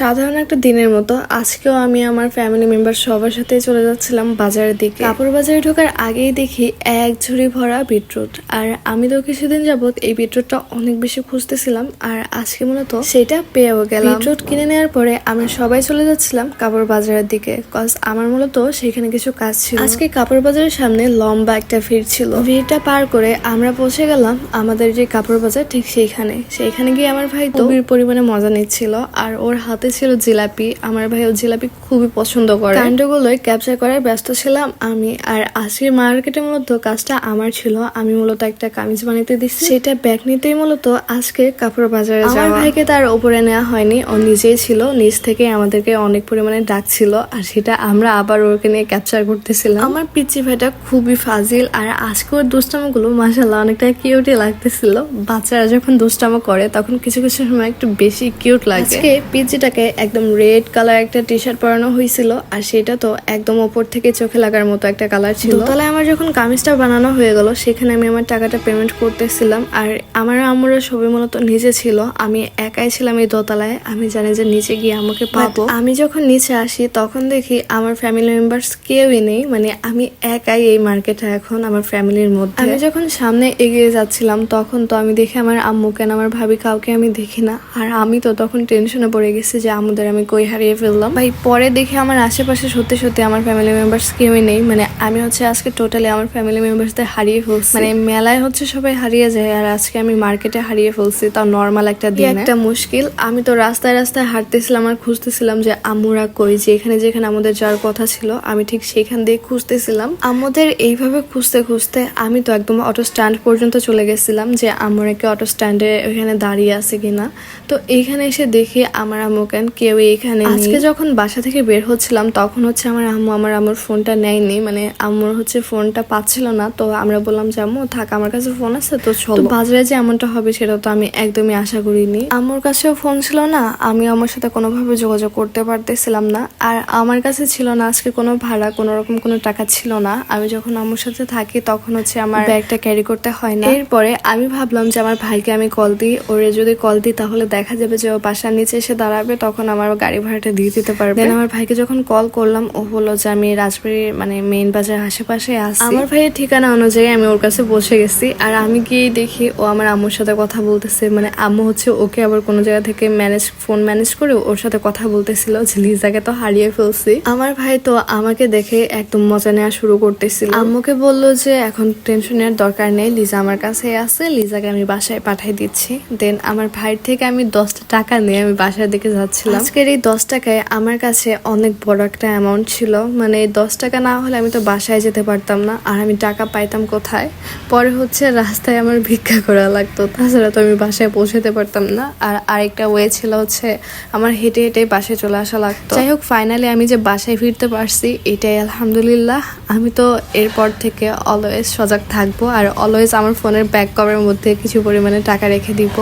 সাধারণ একটা দিনের মতো আজকেও আমি আমার ফ্যামিলি মেম্বার সবার সাথে চলে যাচ্ছিলাম বাজারের দিকে। কাপড় বাজারে ঢোকার আগেই দেখি এক ঝুড়ি ভরা বিটরুট। আর আমি তো কিছুদিন যাবত এই বিটরুটটা অনেক বেশি খুঁজতেছিলাম, আর আজকে মূলত সেটা পেয়েও গেলাম। বিটরুট কিনে নেওয়ার পরে আমরা সবাই চলে যাচ্ছিলাম কাপড় বাজারের দিকে কজ আমার মূলত সেখানে কিছু কাজ ছিল। আজকে কাপড় বাজারের সামনে লম্বা একটা ভিড় ছিল। ভিড়টা পার করে আমরা পৌঁছে গেলাম আমাদের যে কাপড় বাজার ঠিক সেইখানে। সেইখানে গিয়ে আমার ভাই তো পরিমাণে মজা নিচ্ছিল, আর ওর হাতে ছিল জিলাপি। আমার ভাই ও জিলাপি খুবই পছন্দ করে। কাণ্ডগুলোই ক্যাপচার করার ব্যস্ত ছিলাম আমি। আর আজকের মার্কেটে মূলত কাজটা আমার ছিল। আমি মূলত একটা কামিজ বানাইতে দিচ্ছি সেটা ব্যাগ নিতেই মূলত আজকে কাপড় বাজারে আমার ভাইকে তার উপরে নেওয়া হয়নি। ও নিজেই ছিল। নিজ থেকে আমাদেরকে অনেক পরিমাণে ডাকছিল। আর সেটা আমরা আবার ওকে নিয়ে ক্যাপচার করতেছিলাম। আমার পিচি ভাইটা খুবই ফাজিল। আর আজকে ওর দুষ্টামগুলো মাসাল্লাহ অনেকটা কিউটই লাগতেছিল। বাচ্চারা যখন দুষ্টামো করে তখন কিছু কিছু সময় একটু বেশি কিউট লাগে। আজকে পিচিটাকে একদম রেড কালার একটা টি শার্ট পরানো হয়েছিল আর সেটা তো একদম ওপর থেকে চোখে লাগার মতো একটা কালার ছিল। দোতলায় আমার যখন কামিজটা বানানো হয়ে গেল সেখানে আমি আমার টাকাটা পেমেন্ট করতেছিলাম আর আমার আম্মুরা সবই মূলত নিচে ছিল আমি একাই ছিলাম এই দোতলায় আমি জানি যে নিচে গিয়ে আমাকে পাবো। আমি যখন নিচে আসি তখন দেখি আমার ফ্যামিলি মেম্বার্স কেউই নেই মানে আমি একাই এই মার্কেটে এখন আমার ফ্যামিলির মধ্যে। আমি যখন সামনে এগিয়ে যাচ্ছিলাম তখন তো আমি দেখি আমার আম্মু কেন আমার ভাবি কাউকে আমি দেখি না আর আমি তো তখন টেনশনে পড়ে গেছি যে আমাদের আমি কই হারিয়ে ফেললাম। ভাই, পরে দেখে আমার আশেপাশে সত্যি সত্যি আমার ফ্যামিলি মেম্বার্স কেউই নেই। মানে আমি হচ্ছে আজকে টোটালি আমার ফ্যামিলি মেম্বার্সদের হারিয়ে ফেলছি। মানে মেলায় হচ্ছে সবাই হারিয়ে যায় আর আজকে আমি মার্কেটে হারিয়ে ফেলছি। তাও নর্মাল একটা দিন। একটা মুশকিল। আমি তো রাস্তায় রাস্তায় হাঁটতেছিলাম আর খুঁজতেছিলাম যে আম্মুরা কই, যে এখানে যেখানে আমাদের যাওয়ার কথা ছিল, আমি ঠিক সেখান দিয়ে খুঁজতেছিলাম। আমাদের এইভাবে খুঁজতে খুঁজতে আমি তো একদম অটো স্ট্যান্ড পর্যন্ত চলে গেছিলাম যে আমরা আম্মুরাকে অটো স্ট্যান্ডে ওখানে দাঁড়িয়ে আছে কিনা। তো এইখানে এসে দেখি আমার আম্মু কেন কেউ এখানে আজকে যখন বাসা থেকে বের হচ্ছিলাম তখন হচ্ছে আমার আম্মু আমার আম্মুর ফোনটা নেয়নি। মানে আম্মুর হচ্ছে ফোনটা পাচ্ছিল না তো আমরা বললাম যে আম্মু থাক আমার কাছে ফোন আছে তো চলো। বাজারে যে এমনটা হবে সেটা তো আমি একদমই আশা করিনি। আম্মুর কাছেও ফোন ছিল না আমি আমার সাথে কোনোভাবে যোগাযোগ করতে পারতেছিলাম না। আর আমার কাছে ছিল না আজকে কোনো ভাড়া কোনো রকম কোনো টাকা ছিল না। আমি যখন আম্মুর সাথে থাকি তখন হচ্ছে আমার ব্যাগটা ক্যারি করতে হয় না। এরপরে আমি ভাবলাম যে আমার ভাইকে আমি কল দিই ওরে যদি কল দিই তাহলে দেখা যাবে যে ও বাসার নিচে এসে দাঁড়াবে তখন আমার গাড়ি ভাড়াটা দিয়ে দিতে পারবে। দেন আমার ভাইকে যখন কল করলাম ও বলল যে আমি রাজবাড়ির মানে মেইন বাজার আশেপাশে আছি। আমার ভাইয়ের ঠিকানা অনুযায়ী আমি ওর কাছে বসে গেছি। আর আমি গিয়ে দেখি ও আমার আম্মুর সাথে কথা বলতেছে। মানে আম্মু হচ্ছে ওকে আবার কোনো জায়গা থেকে ম্যানেজ ফোন ম্যানেজ করে ওর সাথে কথা বলতেছিল যে লিজাকে তো হারিয়ে ফেলছি। আমার ভাই তো আমাকে দেখে একদম মজা নেওয়া শুরু করতেছিল। আম্মুকে বলল যে এখন টেনশন টেনশনের দরকার নেই লিজা আমার কাছে আছে লিজাকে আমি বাসায় পাঠাই দিচ্ছি। দেন আমার ভাইয়ের থেকে আমি দশটা টাকা নিয়ে আমি বাসার দিকে যাচ্ছিলাম আজকের এই দশ টাকায় আমার কাছে অনেক বড় একটা অ্যামাউন্ট ছিল। মানে এই দশ টাকা না হলে আমি তো বাসায় যেতে পারতাম না। আর আমি টাকা পাইতাম কোথায়? পরে হচ্ছে রাস্তায় আমার ভিক্ষা করা লাগতো। তাছাড়া তো আমি বাসায় পৌঁছাতে পারতাম না। আর আরেকটা ওয়ে ছিল হচ্ছে আমার হেঁটে হেঁটে বাসায় চলে আসা লাগতো। যাই হোক ফাইনালি আমি যে বাসায় ফিরতে পারছি, এটাই আলহামদুলিল্লাহ। আমি তো এরপর থেকে অলওয়েজ সজাগ থাকব। আর অলওয়েজ আমার ফোনের ব্যাক কভারের মধ্যে কিছু পরিমাণে টাকা রেখে দিব।